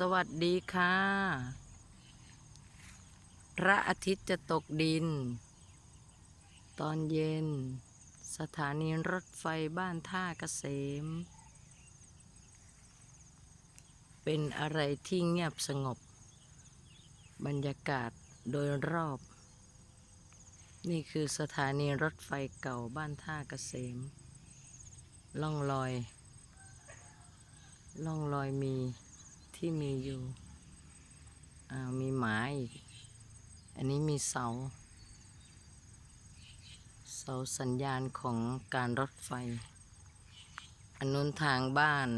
สวัสดีค่ะ พระอาทิตย์จะตกดิน ตอนเย็น สถานีรถไฟบ้านท่าเกษม เป็นอะไรที่เงียบสงบ บรรยากาศโดยรอบ นี่คือสถานีรถไฟเก่าบ้านท่าเกษม ล่องลอย ล่องลอยมี ที่มีอยู่อ้าวมีหมาอีก อันนี้มีเสา เสาสัญญาณของการรถไฟ อันนู้นทางบ้าน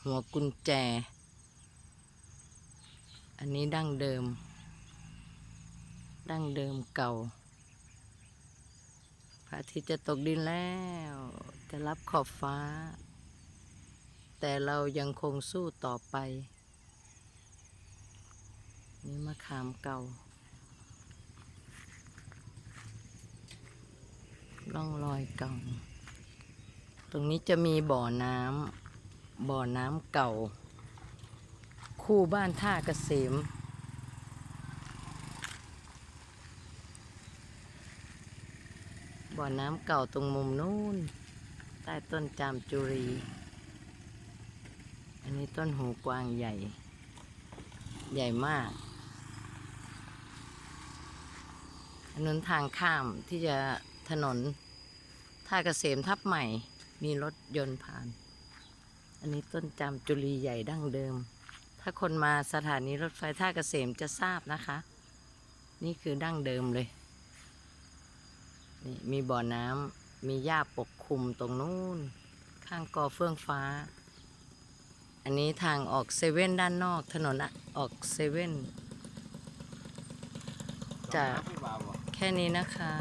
หัวกุญแจ อันนี้ดั้งเดิม ดั้งเดิมเก่าพระอาทิตย์จะตกดินแล้ว จะรับขอบฟ้า แต่เรายังคงสู้ต่อไป นี่มะขามเก่าร่องรอยเก่า ตรงนี้จะมีบ่อน้ำบ่อน้ำเก่า คู่บ้านท่าเกษมบ่อน้ำเก่าตรงมุมนู้น ใต้ต้นจามจุรี อันนี้ต้นหูกวางใหญ่ ใหญ่มากอันนนทางข้ามที่จะถนนท่าเกษมทับใหม่ มีรถยนต์ผ่าน อันนี้ต้นจามจุรีใหญ่ดั้งเดิม ถ้าคนมาสถานีรถไฟท่าเกษมจะทราบนะคะ นี่คือดั้งเดิมเลยนี่มีบ่อน้ำมีหญ้าปกคลุมตรงนู้น ข้างกอเฟื่องฟ้า อันนี้ทางออกเซเว่นด้านนอกถนนอออกเซเว่นจะแค่นี้นะคะ